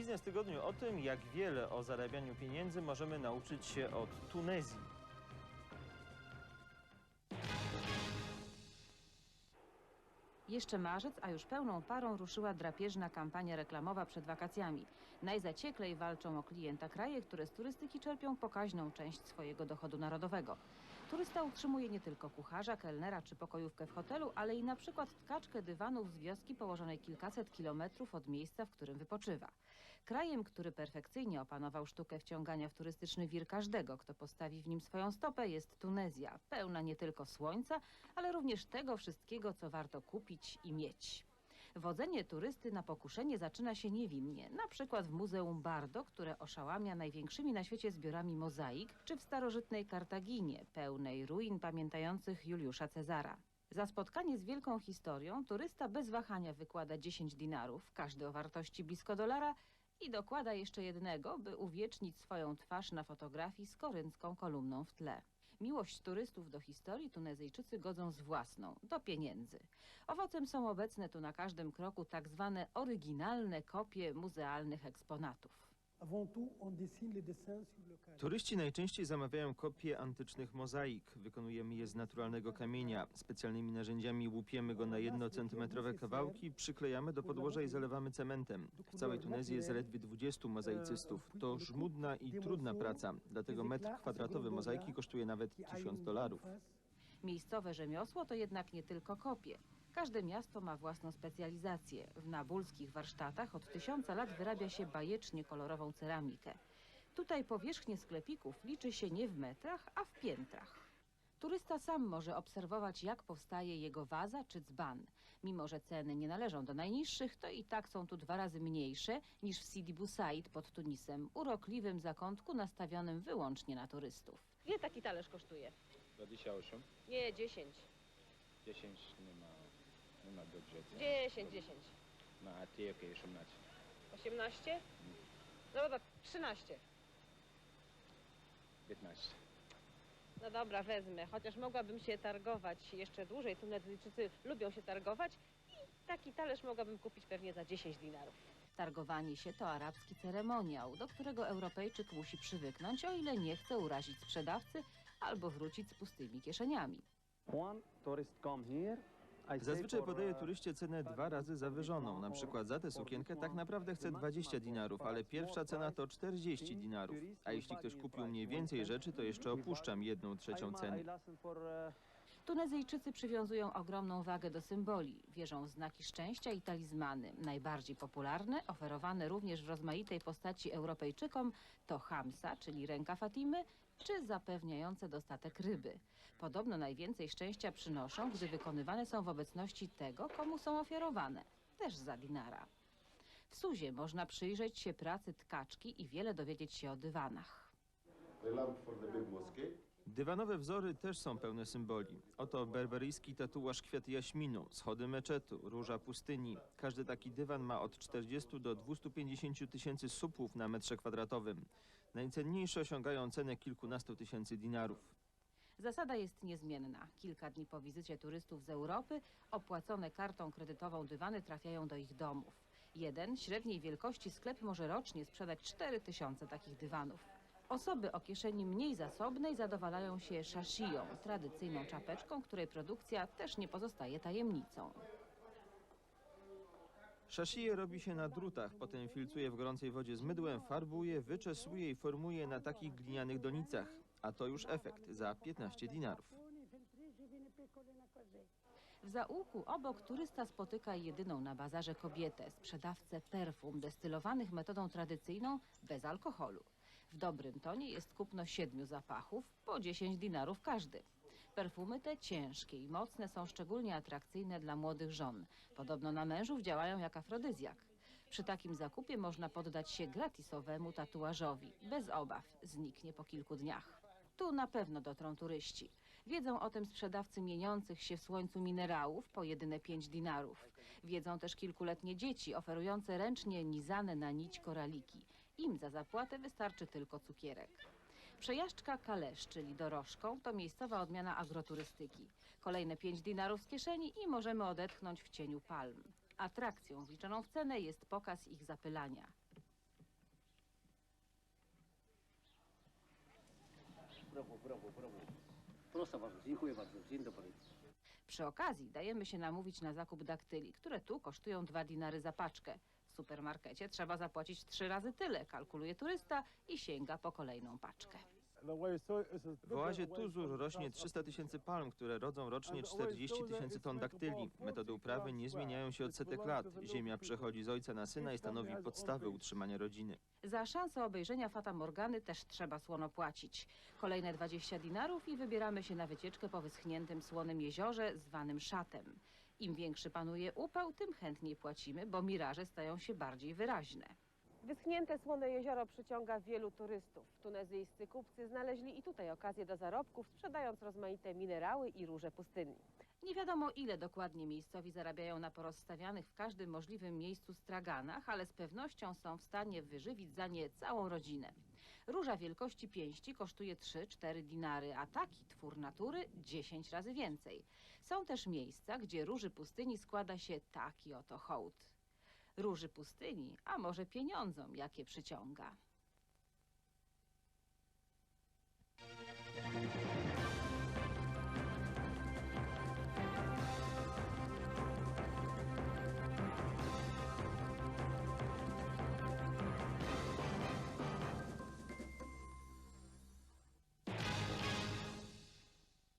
Biznes Tygodniu o tym, jak wiele o zarabianiu pieniędzy możemy nauczyć się od Tunezji. Jeszcze marzec, a już pełną parą ruszyła drapieżna kampania reklamowa przed wakacjami. Najzacieklej walczą o klienta kraje, które z turystyki czerpią pokaźną część swojego dochodu narodowego. Turysta utrzymuje nie tylko kucharza, kelnera czy pokojówkę w hotelu, ale i na przykład tkaczkę dywanów z wioski położonej kilkaset kilometrów od miejsca, w którym wypoczywa. Krajem, który perfekcyjnie opanował sztukę wciągania w turystyczny wir każdego, kto postawi w nim swoją stopę, jest Tunezja, pełna nie tylko słońca, ale również tego wszystkiego, co warto kupić i mieć. Wodzenie turysty na pokuszenie zaczyna się niewinnie, na przykład w Muzeum Bardo, które oszałamia największymi na świecie zbiorami mozaik, czy w starożytnej Kartaginie, pełnej ruin pamiętających Juliusza Cezara. Za spotkanie z wielką historią turysta bez wahania wykłada 10 dinarów, każdy o wartości blisko dolara i dokłada jeszcze jednego, by uwiecznić swoją twarz na fotografii z koryncką kolumną w tle. Miłość turystów do historii Tunezyjczycy godzą z własną, do pieniędzy. Owocem są obecne tu na każdym kroku tak zwane oryginalne kopie muzealnych eksponatów. Turyści najczęściej zamawiają kopie antycznych mozaik. Wykonujemy je z naturalnego kamienia. Specjalnymi narzędziami łupiemy go na jednocentymetrowe kawałki, przyklejamy do podłoża i zalewamy cementem. W całej Tunezji jest zaledwie 20 mozaicystów. To żmudna i trudna praca, dlatego metr kwadratowy mozaiki kosztuje nawet 1000 dolarów. Miejscowe rzemiosło to jednak nie tylko kopie. Każde miasto ma własną specjalizację. W nabulskich warsztatach od tysiąca lat wyrabia się bajecznie kolorową ceramikę. Tutaj powierzchnię sklepików liczy się nie w metrach, a w piętrach. Turysta sam może obserwować, jak powstaje jego waza czy dzban. Mimo, że ceny nie należą do najniższych, to i tak są tu dwa razy mniejsze niż w Sidi Bou Said pod Tunisem, urokliwym zakątku nastawionym wyłącznie na turystów. Ile taki talerz kosztuje? 28, Nie, 10. 10 nie ma, nie ma budżetu. 10, 10. Ma a ty jakie 18? 18? No dobra, 13. 15. No dobra, wezmę. Chociaż mogłabym się targować jeszcze dłużej. Tunezyjczycy lubią się targować i taki talerz mogłabym kupić pewnie za 10 dinarów. Targowanie się to arabski ceremoniał, do którego Europejczyk musi przywyknąć, o ile nie chce urazić sprzedawcy albo wrócić z pustymi kieszeniami. One tourist come here. Zazwyczaj podaję turyście cenę dwa razy zawyżoną. Na przykład za tę sukienkę tak naprawdę chcę 20 dinarów, ale pierwsza cena to 40 dinarów. A jeśli ktoś kupił mniej więcej rzeczy, to jeszcze opuszczam jedną trzecią ceny. Tunezyjczycy przywiązują ogromną wagę do symboli. Wierzą w znaki szczęścia i talizmany. Najbardziej popularne, oferowane również w rozmaitej postaci Europejczykom, to hamsa, czyli ręka Fatimy, czy zapewniające dostatek ryby. Podobno najwięcej szczęścia przynoszą, gdy wykonywane są w obecności tego, komu są ofiarowane, też za dinara. W Suzie można przyjrzeć się pracy tkaczki i wiele dowiedzieć się o dywanach. the lamp for the big mosque. Dywanowe wzory też są pełne symboli. Oto berberyjski tatuaż kwiaty jaśminu, schody meczetu, róża pustyni. Każdy taki dywan ma od 40 do 250 tysięcy supów na metrze kwadratowym. Najcenniejsze osiągają cenę kilkunastu tysięcy dinarów. Zasada jest niezmienna. Kilka dni po wizycie turystów z Europy opłacone kartą kredytową dywany trafiają do ich domów. Jeden średniej wielkości sklep może rocznie sprzedać 4 tysiące takich dywanów. Osoby o kieszeni mniej zasobnej zadowalają się szasziją, tradycyjną czapeczką, której produkcja też nie pozostaje tajemnicą. Szasije robi się na drutach, potem filtruje w gorącej wodzie z mydłem, farbuje, wyczesuje i formuje na takich glinianych donicach. A to już efekt za 15 dinarów. W zaułku obok turysta spotyka jedyną na bazarze kobietę, sprzedawcę perfum destylowanych metodą tradycyjną bez alkoholu. W dobrym tonie jest kupno siedmiu zapachów, po 10 dinarów każdy. Perfumy te ciężkie i mocne są szczególnie atrakcyjne dla młodych żon. Podobno na mężów działają jak afrodyzjak. Przy takim zakupie można poddać się gratisowemu tatuażowi. Bez obaw, zniknie po kilku dniach. Tu na pewno dotrą turyści. Wiedzą o tym sprzedawcy mieniących się w słońcu minerałów po jedyne 5 dinarów. Wiedzą też kilkuletnie dzieci oferujące ręcznie nizane na nić koraliki. Im za zapłatę wystarczy tylko cukierek. Przejażdżka Kalesz, czyli dorożką, to miejscowa odmiana agroturystyki. Kolejne 5 dinarów z kieszeni i możemy odetchnąć w cieniu palm. Atrakcją wliczoną w cenę jest pokaz ich zapylania. Brawo, brawo, brawo. Proszę bardzo, dziękuję bardzo. Dzień dobry. Przy okazji dajemy się namówić na zakup daktyli, które tu kosztują 2 dinary za paczkę. W supermarkecie trzeba zapłacić trzy razy tyle, kalkuluje turysta i sięga po kolejną paczkę. W oazie Tuzur rośnie 300 tysięcy palm, które rodzą rocznie 40 tysięcy ton daktyli. Metody uprawy nie zmieniają się od setek lat. Ziemia przechodzi z ojca na syna i stanowi podstawę utrzymania rodziny. Za szansę obejrzenia Fata Morgany też trzeba słono płacić. Kolejne 20 dinarów i wybieramy się na wycieczkę po wyschniętym słonym jeziorze zwanym Szatem. Im większy panuje upał, tym chętniej płacimy, bo miraże stają się bardziej wyraźne. Wyschnięte słone jezioro przyciąga wielu turystów. Tunezyjscy kupcy znaleźli i tutaj okazję do zarobków, sprzedając rozmaite minerały i róże pustyni. Nie wiadomo, ile dokładnie miejscowi zarabiają na porozstawianych w każdym możliwym miejscu straganach, ale z pewnością są w stanie wyżywić za nie całą rodzinę. Róża wielkości pięści kosztuje 3-4 dinary, a taki twór natury 10 razy więcej. Są też miejsca, gdzie róży pustyni składa się taki oto hołd. Róży pustyni, a może pieniądzom, jakie przyciąga.